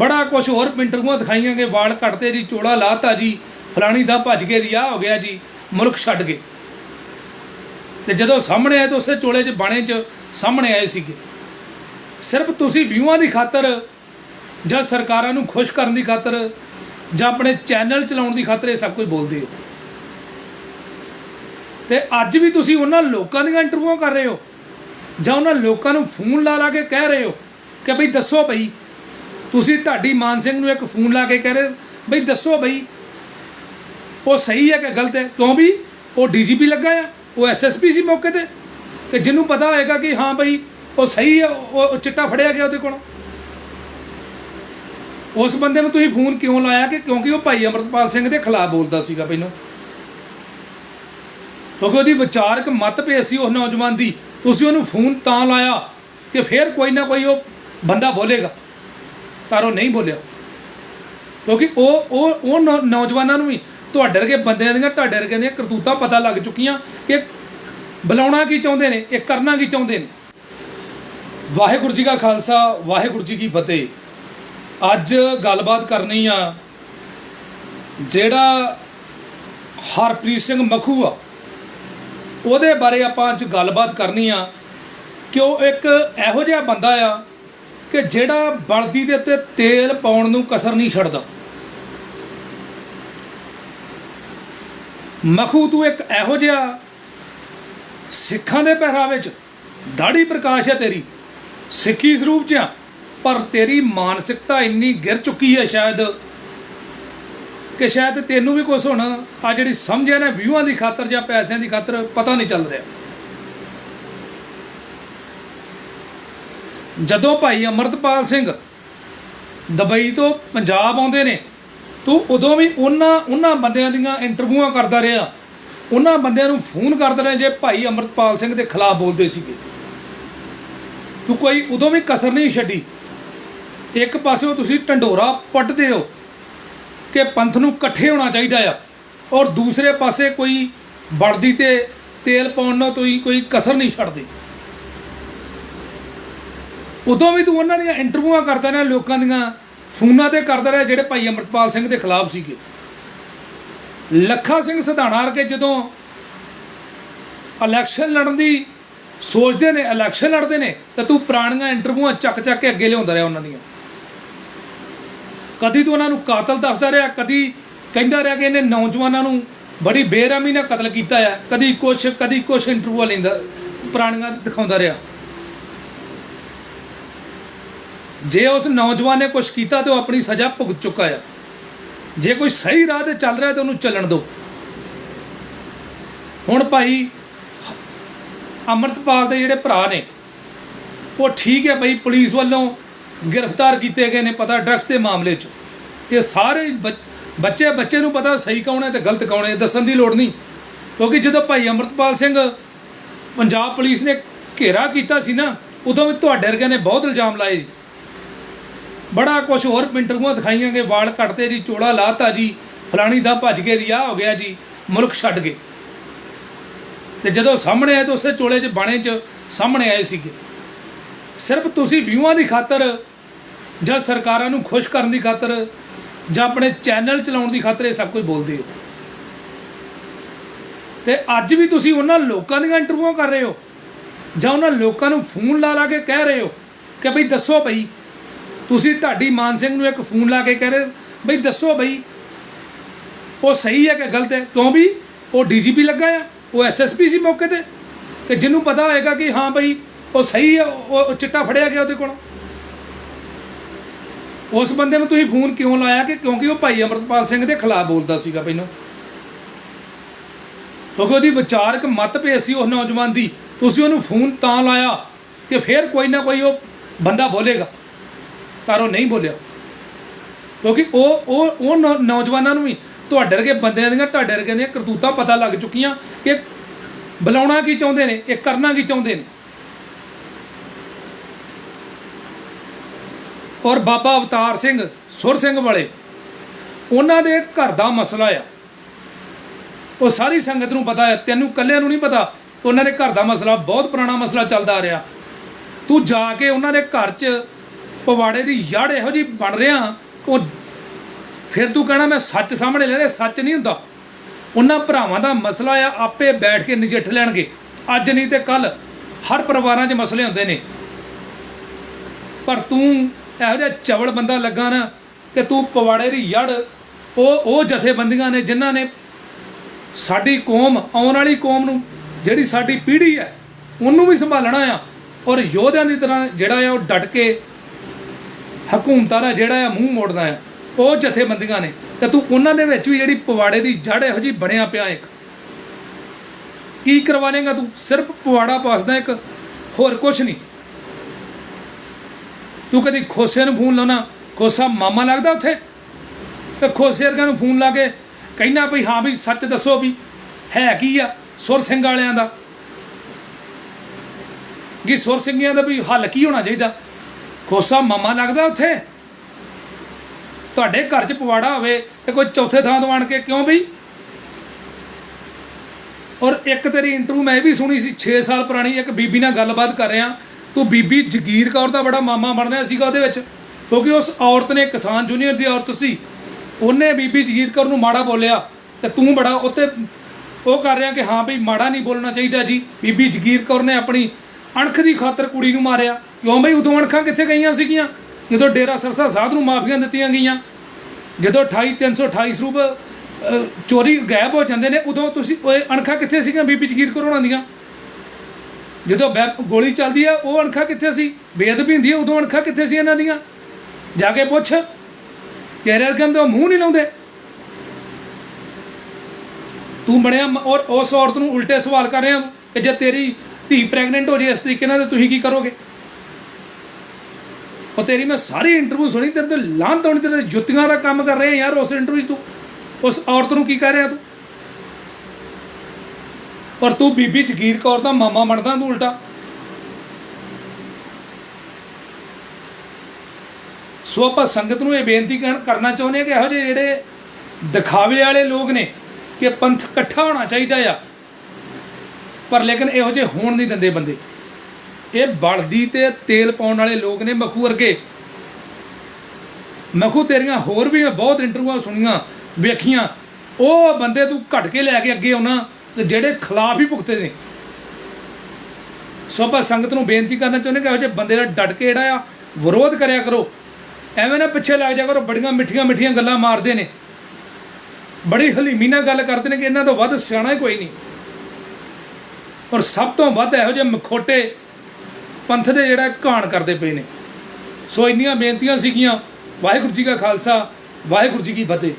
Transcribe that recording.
ਬੜਾ ਕੁਝ ਹੋਰ ਪਿੰਟਰੂਆਂ ਦਿਖਾਈਆਂ ਕਿ ਵਾਲ ਕੱਟਦੇ ਜੀ, ਚੋਲਾ ਲਾਤਾ ਜੀ, ਫਲਾਣੀ ਦਾ ਭੱਜ ਕੇ ਦੀ ਆ ਹੋ ਗਿਆ ਜੀ, ਮੁਲਕ ਛੱਡ ਗਏ। ਤੇ ਜਦੋਂ ਸਾਹਮਣੇ ਆਏ ਤਾਂ ਉਸੇ ਚੋਲੇ 'ਚ, ਬਾਣੇ 'ਚ ਸਾਹਮਣੇ ਆਏ ਸੀਗੇ। ਸਿਰਫ ਤੁਸੀਂ ਵਿਊਆਂ ਦੀ ਖਾਤਰ ਜਾਂ ਸਰਕਾਰਾਂ ਨੂੰ ਖੁਸ਼ ਕਰਨ ਦੀ ਖਾਤਰ ਜਾਂ ਆਪਣੇ ਚੈਨਲ ਚਲਾਉਣ ਦੀ ਖਾਤਰ ਇਹ ਸਭ ਕੁਝ ਬੋਲਦੇ ਹੋ। ਤੇ ਅੱਜ ਵੀ ਤੁਸੀਂ ਉਹਨਾਂ ਲੋਕਾਂ ਦੀਆਂ ਇੰਟਰਵਿਊਆਂ ਕਰ ਰਹੇ ਹੋ ਜਾਂ ਉਹਨਾਂ ਲੋਕਾਂ ਨੂੰ ਫੋਨ ਲਾ ਲਾ ਕੇ ਕਹਿ ਰਹੇ ਹੋ ਕਿ ਭਈ ਦੱਸੋ ਭਈ ਤੁਸੀਂ ਢਾਡੀ ਮਾਨ ਸਿੰਘ ਨੂੰ ਇੱਕ ਫੋਨ ਲਾ ਕੇ ਕਹਿ ਰਹੇ ਬਈ ਦੱਸੋ ਬਈ, ਉਹ ਸਹੀ ਹੈ ਕਿ ਗਲਤ ਹੈ? ਕਿਉਂ ਵੀ ਉਹ ਡੀਜੀਪੀ ਲੱਗਾ ਆ, ਉਹ ਐਸਐਸਪੀ ਸੀ ਮੌਕੇ ਤੇ। ਕਿ ਜਿਹਨੂੰ ਪਤਾ ਹੋਏਗਾ ਕਿ ਹਾਂ ਬਈ, ਉਹ ਸਹੀ ਹੈ, ਉਹ ਚਿੱਟਾ ਫੜਿਆ ਗਿਆ ਉਹਦੇ ਕੋਲੋਂ। ਉਸ ਬੰਦੇ ਨੂੰ ਤੁਸੀਂ ਫੋਨ ਕਿਉਂ ਲਾਇਆ ਕਿ ਕਿਉਂਕਿ ਉਹ ਭਾਈ ਅਮਰਤਪਾਲ ਸਿੰਘ ਦੇ ਖਿਲਾਫ ਬੋਲਦਾ ਸੀਗਾ ਪਹਿਲਾਂ? ਕਿਉਂਕਿ ਉਹਦੀ ਵਿਚਾਰਕ ਮਤਭੇਦ ਸੀ ਉਹ ਨੌਜਵਾਨ ਦੀ। ਤੁਸੀਂ ਉਹਨੂੰ ਫੋਨ ਤਾਂ ਲਾਇਆ ਕਿ ਫਿਰ ਕੋਈ ਨਾ ਕੋਈ ਉਹ ਬੰਦਾ ਬੋਲੇਗਾ। ਪਰ ਉਹ ਨਹੀਂ ਬੋਲਿਆ। ਕਿਉਂਕਿ ਉਹ ਉਹ ਉਹ ਨੌ- ਨੌਜਵਾਨਾਂ ਨੂੰ ਵੀ ਤੁਹਾਡੇ ਵਰਗੇ ਬੰਦਿਆਂ ਦੀਆਂ, ਤੁਹਾਡੇ ਵਰਗਿਆਂ ਦੀਆਂ ਕਰਤੂਤਾਂ ਪਤਾ ਲੱਗ ਚੁੱਕੀਆਂ ਕਿ ਬੁਲਾਉਣਾ ਕੀ ਚਾਹੁੰਦੇ ਨੇ, ਇਹ ਕਰਨਾ ਕੀ ਚਾਹੁੰਦੇ ਨੇ। ਵਾਹਿਗੁਰੂ ਜੀ ਕਾ ਖਾਲਸਾ, ਵਾਹਿਗੁਰੂ ਜੀ ਕੀ ਫਤਿਹ। ਅੱਜ ਗੱਲਬਾਤ ਕਰਨੀ ਆ ਜਿਹੜਾ ਹਰਪ੍ਰੀਤ ਸਿੰਘ ਮਖੂ ਆ, ਉਹਦੇ ਬਾਰੇ ਆਪਾਂ ਅੱਜ ਗੱਲਬਾਤ ਕਰਨੀ ਆ ਕਿ ਉਹ ਇੱਕ ਇਹੋ ਜਿਹਾ ਬੰਦਾ ਆ ਕਿ ਜਿਹੜਾ ਬਲਦੀ ਦੇ ਉੱਤੇ ਤੇਲ ਪਾਉਣ ਨੂੰ ਕਸਰ ਨਹੀਂ ਛੱਡਦਾ। ਮਖੂ ਤੂੰ ਇੱਕ ਇਹੋ ਜਿਹਾ ਸਿੱਖਾਂ ਦੇ ਪਹਿਰਾਵੇ 'ਚ ਦਾੜੀ ਪ੍ਰਕਾਸ਼ ਹੈ ਤੇਰੀ, ਸਿੱਖੀ ਸਰੂਪ 'ਚ ਆ, ਪਰ ਤੇਰੀ ਮਾਨਸਿਕਤਾ ਇੰਨੀ ਗਿਰ ਚੁੱਕੀ ਹੈ ਸ਼ਾਇਦ ਕਿ ਸ਼ਾਇਦ ਤੈਨੂੰ ਵੀ ਕੁਝ ਹੁਣ ਆ ਜਿਹੜੀ ਸਮਝ ਹੈ ਨਾ ਵਿਊਆਂ ਦੀ ਖਾਤਰ ਜਾਂ ਪੈਸਿਆਂ ਦੀ ਖਾਤਰ ਪਤਾ ਨਹੀਂ ਚੱਲ ਰਿਹਾ। ਜਦੋਂ ਭਾਈ ਅਮਰਤਪਾਲ ਸਿੰਘ ਦੁਬਈ ਤੋਂ ਪੰਜਾਬ ਆਉਂਦੇ ਨੇ, ਤੂੰ ਉਦੋਂ ਵੀ ਉਹਨਾਂ ਉਹਨਾਂ ਬੰਦਿਆਂ ਦੀਆਂ ਇੰਟਰਵਿਊਆਂ ਕਰਦਾ ਰਿਹਾ। ਉਹਨਾਂ ਬੰਦਿਆਂ ਨੂੰ ਫੋਨ ਕਰਦਾ ਰਿਹਾ ਜੇ ਭਾਈ ਅਮਰਤਪਾਲ ਸਿੰਘ ਦੇ ਖਿਲਾਫ ਬੋਲਦੇ ਸੀਗੇ। ਤੂੰ ਕੋਈ ਉਦੋਂ ਵੀ ਕਸਰ ਨਹੀਂ ਛੱਡੀ। ਇੱਕ ਪਾਸਿਓਂ ਤੁਸੀਂ ਢੰਡੋਰਾ ਪੱਟਦੇ ਹੋ ਕਿ ਪੰਥ ਨੂੰ ਇਕੱਠੇ ਹੋਣਾ ਚਾਹੀਦਾ ਆ, ਔਰ ਦੂਸਰੇ ਪਾਸੇ ਕੋਈ ਵੜਦੀ ਤੇ ਤੇਲ ਪਾਉਣ ਨਾਲ ਤੁਸੀਂ ਕੋਈ ਕਸਰ ਨਹੀਂ ਛੱਡਦੇ। ਉਦੋਂ ਵੀ ਤੂੰ ਉਹਨਾਂ ਦੀਆਂ ਇੰਟਰਵਿਊਆਂ ਕਰਦਾ ਰਿਹਾ, ਲੋਕਾਂ ਦੀਆਂ ਫੋਨਾਂ ਤੇ ਕਰਦਾ ਰਿਹਾ, ਜਿਹੜੇ ਭਾਈ ਅਮਰਤਪਾਲ ਸਿੰਘ ਦੇ ਖਿਲਾਫ ਸੀਗੇ। ਲੱਖਾ ਸਿੰਘ ਸਧਾਣਾ ਵਰਗੇ ਜਦੋਂ ਇਲੈਕਸ਼ਨ ਲੜਨ ਦੀ ਸੋਚਦੇ ਨੇ ਇਲੈਕਸ਼ਨ ਲੜਦੇ ਨੇ, ਤਾਂ ਤੂੰ ਪੁਰਾਣੀਆਂ ਇੰਟਰਵਿਊਆਂ ਚੱਕ ਚੱਕ ਕੇ ਅੱਗੇ ਲਿਆਉਂਦਾ ਰਿਹਾ ਉਹਨਾਂ ਦੀਆਂ। ਕਦੀ ਤੂੰ ਉਹਨਾਂ ਨੂੰ ਕਾਤਲ ਦੱਸਦਾ ਰਿਹਾ, ਕਦੀ ਕਹਿੰਦਾ ਰਿਹਾ ਕਿ ਇਹਨੇ ਨੌਜਵਾਨਾਂ ਨੂੰ ਬੜੀ ਬੇਰਹਿਮੀ ਨਾਲ ਕਤਲ ਕੀਤਾ ਹੈ ਕਦੀ ਕੁਛ ਕਦੀ ਕੁਛ ਇੰਟਰਵਿਊ ਲੈਂਦਾ, ਪੁਰਾਣੀਆਂ ਦਿਖਾਉਂਦਾ ਰਿਹਾ। ਜੇ ਉਸ ਨੌਜਵਾਨ ਨੇ ਕੁਛ ਕੀਤਾ ਤੇ ਉਹ ਆਪਣੀ ਸਜ਼ਾ ਭੁਗਤ ਚੁੱਕਾ ਹੈ ਜੇ ਕੋਈ ਸਹੀ ਰਾਹ ਤੇ ਚੱਲ ਰਿਹਾ ਤੇ ਉਹਨੂੰ ਚੱਲਣ ਦਿਓ। ਹੁਣ ਭਾਈ ਅਮਰਤਪਾਲ ਦੇ ਜਿਹੜੇ ਭਰਾ ਨੇ, ਉਹ ਠੀਕ ਹੈ ਭਾਈ, ਪੁਲਿਸ ਵੱਲੋਂ ਗ੍ਰਿਫਤਾਰ ਕੀਤੇ ਗਏ ਨੇ, ਪਤਾ ਡਰੱਗਸ ਦੇ ਮਾਮਲੇ 'ਚ। ਇਹ ਸਾਰੇ ਬੱਚ- ਬੱਚੇ ਬੱਚੇ ਨੂੰ ਪਤਾ ਸਹੀ ਕੌਣ ਹੈ ਤੇ ਗਲਤ ਕੌਣ ਹੈ ਦੱਸਣ ਦੀ ਲੋੜ ਨਹੀਂ। ਕਿਉਂਕਿ ਜਦੋਂ ਭਾਈ ਅਮਰਤਪਾਲ ਸਿੰਘ ਪੰਜਾਬ ਪੁਲਿਸ ਨੇ ਘੇਰਾ ਕੀਤਾ ਸੀ ਨਾ, ਉਦੋਂ ਵੀ ਤੁਹਾਡੇ ਵਰਗਿਆਂ ਨੇ ਬਹੁਤ ਇਲਜ਼ਾਮ ਲਾਏ। ਬੜਾ ਕੁਝ ਹੋਰ ਇੰਟਰਵਿਊਆਂ ਦਿਖਾਈਆਂ ਕਿ ਵਾਲ ਕੱਟਦੇ ਜੀ, ਚੋਲਾ ਲਾਤਾ ਜੀ, ਫਲਾਣੀ ਦਾ ਭੱਜ ਕੇ ਦੀ ਆ ਹੋ ਗਿਆ ਜੀ, ਮੁਲਕ ਛੱਡ ਗਏ। ਤੇ ਜਦੋਂ ਸਾਹਮਣੇ ਆਏ ਤਾਂ ਉਸੇ ਚੋਲੇ 'ਚ ਬਾਣੇ 'ਚ ਸਾਹਮਣੇ ਆਏ ਸੀਗੇ। ਸਿਰਫ ਤੁਸੀਂ ਵਿਊਆਂ ਦੀ ਖਾਤਰ ਜਾਂ ਸਰਕਾਰਾਂ ਨੂੰ ਖੁਸ਼ ਕਰਨ ਦੀ ਖਾਤਰ ਜਾਂ ਆਪਣੇ ਚੈਨਲ ਚਲਾਉਣ ਦੀ ਖਾਤਰ ਇਹ ਸਭ ਕੁਝ ਬੋਲਦੇ ਹੋ। ਤੇ ਅੱਜ ਵੀ ਤੁਸੀਂ ਉਹਨਾਂ ਲੋਕਾਂ ਦੀਆਂ ਇੰਟਰਵਿਊਆਂ ਕਰ ਰਹੇ ਹੋ ਜਾਂ ਉਹਨਾਂ ਲੋਕਾਂ ਨੂੰ ਫੋਨ ਲਾ ਲਾ ਕੇ ਕਹਿ ਰਹੇ ਹੋ ਕਿ ਭਈ ਦੱਸੋ ਭਈ ਤੁਸੀਂ ਢਾਡੀ ਮਾਨ ਸਿੰਘ ਨੂੰ ਇੱਕ ਫੋਨ ਲਾ ਕੇ ਕਹਿ ਰਹੇ ਬਈ ਦੱਸੋ ਬਈ, ਉਹ ਸਹੀ ਹੈ ਕਿ ਗਲਤ ਹੈ? ਕਿਉਂ ਵੀ ਉਹ ਡੀਜੀਪੀ ਲੱਗਾ ਆ, ਉਹ ਐਸਐਸਪੀ ਸੀ ਮੌਕੇ ਤੇ। ਕਿ ਜਿਹਨੂੰ ਪਤਾ ਹੋਏਗਾ ਕਿ ਹਾਂ ਬਈ, ਉਹ ਸਹੀ ਹੈ, ਉਹ ਚਿੱਟਾ ਫੜਿਆ ਗਿਆ ਉਹਦੇ ਕੋਲ। ਉਸ ਬੰਦੇ ਨੂੰ ਤੁਸੀਂ ਫੋਨ ਕਿਉਂ ਲਾਇਆ ਕਿ ਕਿਉਂਕਿ ਉਹ ਭਾਈ ਅਮਰਤਪਾਲ ਸਿੰਘ ਦੇ ਖਿਲਾਫ ਬੋਲਦਾ ਸੀਗਾ ਪਹਿਲਾਂ? ਕਿਉਂਕਿ ਉਹਦੀ ਵਿਚਾਰਕ ਮਤਭੇਦ ਸੀ ਉਹ ਨੌਜਵਾਨ ਦੀ। ਤੁਸੀਂ ਉਹਨੂੰ ਫੋਨ ਤਾਂ ਲਾਇਆ ਕਿ ਫਿਰ ਕੋਈ ਨਾ ਕੋਈ ਉਹ ਬੰਦਾ ਬੋਲੇਗਾ। ਪਰ ਉਹ ਨਹੀਂ ਬੋਲਿਆ। ਕਿਉਂਕਿ ਉਹ ਉਹ ਉਹ ਨੌਜਵਾਨਾਂ ਨੂੰ ਵੀ ਤੁਹਾਡੇ ਵਰਗੇ ਬੰਦਿਆਂ ਦੀਆਂ, ਤੁਹਾਡੇ ਵਰਗਿਆਂ ਦੀਆਂ ਕਰਤੂਤਾਂ ਪਤਾ ਲੱਗ ਚੁੱਕੀਆਂ ਕਿ ਬੁਲਾਉਣਾ ਕੀ ਚਾਹੁੰਦੇ ਨੇ, ਇਹ ਕਰਨਾ ਕੀ ਚਾਹੁੰਦੇ ਨੇ। ਔਰ ਬਾਬਾ ਅਵਤਾਰ ਸਿੰਘ, ਸੁਰ ਸਿੰਘ ਵਾਲੇ, ਉਹਨਾਂ ਦੇ ਘਰ ਦਾ ਮਸਲਾ ਆ। ਉਹ ਸਾਰੀ ਸੰਗਤ ਨੂੰ ਪਤਾ ਹੈ, ਤੈਨੂੰ ਇਕੱਲਿਆਂ ਨੂੰ ਨਹੀਂ ਪਤਾ, ਉਹਨਾਂ ਦੇ ਘਰ ਦਾ ਮਸਲਾ, ਬਹੁਤ ਪੁਰਾਣਾ ਮਸਲਾ ਚੱਲਦਾ ਆ ਰਿਹਾ। ਤੂੰ ਜਾ ਕੇ ਉਹਨਾਂ ਦੇ ਘਰ 'ਚ ਪਵਾੜੇ ਦੀ ਜੜ ਇਹੋ ਜੀ ਬਣ ਰਿਹਾ, ਉਹ ਫਿਰ ਤੂੰ ਕਹਿਣਾ ਮੈਂ ਸੱਚ ਸਾਹਮਣੇ ਲੈ ਰਿਹਾ ਸੱਚ ਨਹੀਂ ਹੁੰਦਾ। ਉਹਨਾਂ ਭਰਾਵਾਂ ਦਾ ਮਸਲਾ ਆ, ਆਪੇ ਬੈਠ ਕੇ ਨਜਿੱਠ ਲੈਣਗੇ। ਅੱਜ ਨਹੀਂ ਤੇ ਕੱਲ ਹਰ ਪਰਿਵਾਰਾਂ 'ਚ ਮਸਲੇ ਹੁੰਦੇ ਨੇ। ਪਰ ਤੂੰ ਇਹੋ ਜਿਹਾ ਚਵਲ ਬੰਦਾ ਲੱਗਾ ਨਾ ਕਿ ਤੂੰ ਪਵਾੜੇ ਦੀ ਜੜ ਉਹ ਉਹ ਜਥੇਬੰਦੀਆਂ ਨੇ ਜਿਨ੍ਹਾਂ ਨੇ ਸਾਡੀ ਕੌਮ, ਆਉਣ ਵਾਲੀ ਕੌਮ ਨੂੰ ਜਿਹੜੀ ਸਾਡੀ ਪੀੜ੍ਹੀ ਹੈ, ਉਹਨੂੰ ਵੀ ਸੰਭਾਲਣਾ ਆ। ਔਰ ਯੋਧਿਆਂ ਦੀ ਤਰ੍ਹਾਂ ਜਿਹੜਾ ਆ ਉਹ ਡਟ ਕੇ ਹਕੂਮਤਾਂ ਦਾ ਜਿਹੜਾ ਆ ਮੂੰਹ ਮੋੜਦਾ ਆ, ਉਹ ਜਥੇਬੰਦੀਆਂ ਨੇ। ਤੇ ਤੂੰ ਉਹਨਾਂ ਦੇ ਵਿੱਚ ਵੀ ਜਿਹੜੀ ਪਵਾੜੇ ਦੀ ਜੜ ਇਹੋ ਜੀ ਬਣਿਆ ਪਿਆ ਇੱਕ। ਕੀ ਕਰਵਾ ਲੇਗਾ ਤੂੰ? ਸਿਰਫ ਪਵਾੜਾ ਪਾਸਦਾ ਇੱਕ, ਹੋਰ ਕੁਝ ਨਹੀਂ। ਤੂੰ ਕਦੀ ਖੋਸੇ ਨੂੰ ਫੋਨ ਲਾਉਣਾ? ਖੋਸਾ ਮਾਮਾ ਲੱਗਦਾ ਉੱਥੇ? ਤੇ ਖੋਸੇ ਵਰਗਿਆਂ ਨੂੰ ਫੋਨ ਲਾ ਕੇ ਕਹਿਣਾ ਭਈ ਹਾਂ ਵੀ ਸੱਚ ਦੱਸੋ ਵੀ ਹੈ ਕੀ ਆ ਸੁਰ ਸਿੰਘ ਵਾਲਿਆਂ ਦਾ? ਕਿ ਸੁਰ ਸਿੰਘਿਆਂ ਦਾ ਵੀ ਹੱਲ ਕੀ ਹੋਣਾ ਚਾਹੀਦਾ? ਖੋਸਾ ਮਾਮਾ ਲੱਗਦਾ ਉੱਥੇ? ਤੁਹਾਡੇ ਘਰ 'ਚ ਪਵਾੜਾ ਹੋਵੇ ਤੇ ਕੋਈ ਚੌਥੇ ਥਾਂ ਤੋਂ ਆਣ ਕੇ ਕਿਉਂ ਬਈ? ਔਰ ਇੱਕ ਤੇਰੀ ਇੰਟਰਵਿਊ ਮੈਂ ਇਹ ਵੀ ਸੁਣੀ ਸੀ 6 ਸਾਲ ਪੁਰਾਣੀ, ਇੱਕ ਬੀਬੀ ਨਾਲ ਗੱਲਬਾਤ ਕਰ ਰਿਹਾ। ਤੂੰ ਬੀਬੀ ਜਗੀਰ ਕੌਰ ਦਾ ਬੜਾ ਮਾਮਾ ਬਣ ਰਿਹਾ ਸੀਗਾ ਉਹਦੇ ਵਿੱਚ। ਕਿਉਂਕਿ ਉਸ ਔਰਤ ਨੇ, ਕਿਸਾਨ ਜੂਨੀਅਰ ਦੀ ਔਰਤ ਸੀ, ਉਹਨੇ ਬੀਬੀ ਜਗੀਰ ਕੌਰ ਨੂੰ ਮਾੜਾ ਬੋਲਿਆ ਤੇ ਤੂੰ ਬੜਾ ਉੱਤੇ ਉਹ ਕਰ ਰਿਹਾ ਕਿ ਹਾਂ ਵੀ ਮਾੜਾ ਨਹੀਂ ਬੋਲਣਾ ਚਾਹੀਦਾ ਜੀ। ਬੀਬੀ ਜਗੀਰ ਕੌਰ ਨੇ ਆਪਣੀ ਅਣਖ ਦੀ ਖਾਤਰ ਕੁੜੀ ਨੂੰ ਮਾਰਿਆ। ਕਿਉਂ ਬਈ ਉਦੋਂ ਅਣਖਾਂ ਕਿੱਥੇ ਗਈਆਂ ਸੀਗੀਆਂ? ਜਦੋਂ ਡੇਰਾ ਸਰਸਾ ਸਾਧ ਨੂੰ ਮਾਫੀਆਂ ਦਿੱਤੀਆਂ ਗਈਆਂ। ਜਦੋਂ 28 328 ਸਰੂਪ ਚੋਰੀ ਗਾਇਬ ਹੋ ਜਾਂਦੇ ਨੇ, ਉਦੋਂ ਤੁਸੀਂ ਓਏ ਅਣਖਾਂ ਕਿੱਥੇ ਸੀਗੀਆਂ ਬੀਬੀ ਜਗੀਰ ਕੌਰ ਦੀਆਂ? ਜਦੋਂ ਬੈ- ਗੋਲੀ ਚੱਲਦੀ ਆ, ਉਹ ਅਣਖਾਂ ਕਿੱਥੇ ਸੀ? ਬੇਅਦਬੀ ਹੁੰਦੀ ਆ, ਉਦੋਂ ਅਣਖਾਂ ਕਿੱਥੇ ਸੀ ਇਹਨਾਂ ਦੀਆਂ? ਜਾ ਕੇ ਪੁੱਛ। ਤੇਰੇ ਵਰਗਿਆਂ ਦਾ ਮੂੰਹ ਨਹੀਂ ਲਾਉਂਦੇ। ਤੂੰ ਬਣਿਆ ਔਰ ਉਸ ਔਰਤ ਨੂੰ ਉਲਟੇ ਸਵਾਲ ਕਰ ਰਿਹਾ ਕਿ ਜੇ ਤੇਰੀ ਧੀ ਪ੍ਰੈਗਨੈਂਟ ਹੋ ਜੇ, ਇਸ ਤਰੀਕੇ ਨਾਲ ਤੇ ਤੁਸੀਂ ਕੀ ਕਰੋਗੇ? ਉਹ ਤੇਰੀ ਮੈਂ ਸਾਰੀ ਇੰਟਰਵਿਊ ਸੁਣੀ, ਤੇਰੇ ਤੇ ਲਾਂਤ ਹੋਣੀ, ਤੇਰੇ ਜੁੱਤੀਆਂ ਦਾ ਕੰਮ ਕਰ ਰਹੇ ਯਾਰ ਉਸ ਇੰਟਰਵਿਊ 'ਚ ਤੂੰ। ਉਸ ਔਰਤ ਨੂੰ ਕੀ ਕਹਿ ਰਿਹਾ ਤੂੰ? ਪਰ ਤੂੰ ਬੀਬੀ ਜਗੀਰ ਕੌਰ ਦਾ ਮਾਮਾ ਬਣਦਾ, ਤੂੰ ਉਲਟਾ। ਸੋ ਆਪਾਂ ਸੰਗਤ ਨੂੰ ਇਹ ਬੇਨਤੀ ਕਹਿਣ, ਕਰਨਾ ਚਾਹੁੰਦੇ ਹਾਂ ਕਿ ਇਹੋ ਜਿਹੇ ਜਿਹੜੇ ਦਿਖਾਵੇ ਵਾਲੇ ਲੋਕ ਨੇ, ਕਿ ਪੰਥ ਇਕੱਠਾ ਹੋਣਾ ਚਾਹੀਦਾ ਆ। ਪਰ ਲੇਕਿਨ ਇਹੋ ਜਿਹੇ ਹੋਣ ਨਹੀਂ ਦਿੰਦੇ ਬੰਦੇ। ਇਹ ਬਲਦੀ ਤੇ ਤੇਲ ਪਾਉਣ ਵਾਲੇ ਲੋਕ ਨੇ ਮਖੂ ਵਰਗੇ। ਮਖੂ ਤੇਰੀਆਂ ਹੋਰ ਵੀ ਮੈਂ ਬਹੁਤ ਇੰਟਰਵਿਊਆਂ ਸੁਣੀਆਂ, ਵੇਖੀਆਂ। ਉਹ ਬੰਦੇ ਤੂੰ ਘਟ ਕੇ ਲੈ ਕੇ ਅੱਗੇ ਆਉਣਾ ਤੇ ਜਿਹੜੇ ਖਿਲਾਫ ਹੀ ਭੁਗਤੇ ਨੇ। ਸੋ ਆਪਾਂ ਸੰਗਤ ਨੂੰ ਬੇਨਤੀ ਕਰਨਾ ਚਾਹੁੰਦੇ ਕਿ ਇਹੋ ਜਿਹੇ ਬੰਦੇ ਦਾ ਡਟ ਕੇ ਜਿਹੜਾ ਆ, ਵਿਰੋਧ ਕਰਿਆ ਕਰੋ। ਐਵੇਂ ਨਾ ਪਿੱਛੇ ਲੱਗ ਜਾ ਕਰੋ, ਬੜੀਆਂ ਮਿੱਠੀਆਂ ਮਿੱਠੀਆਂ ਗੱਲਾਂ ਮਾਰਦੇ ਨੇ। ਬੜੀ ਹਲੀਮੀ ਨਾਲ ਗੱਲ ਕਰਦੇ ਨੇ ਕਿ ਇਹਨਾਂ ਤੋਂ ਵੱਧ ਸਿਆਣਾ ਹੀ ਕੋਈ ਨਹੀਂ। ਔਰ ਸਭ ਤੋਂ ਵੱਧ ਇਹੋ ਜਿਹੇ ਮਖੋਟੇ ਪੰਥ ਦੇ ਜਿਹੜਾ ਘਾਣ ਕਰਦੇ ਪਏ ਨੇ। ਸੋ ਇੰਨੀਆਂ ਬੇਨਤੀਆਂ ਸੀਗੀਆਂ, ਵਾਹਿਗੁਰੂ ਜੀ ਕਾ ਖਾਲਸਾ, ਵਾਹਿਗੁਰੂ ਜੀ ਕੀ ਫਤਿਹ।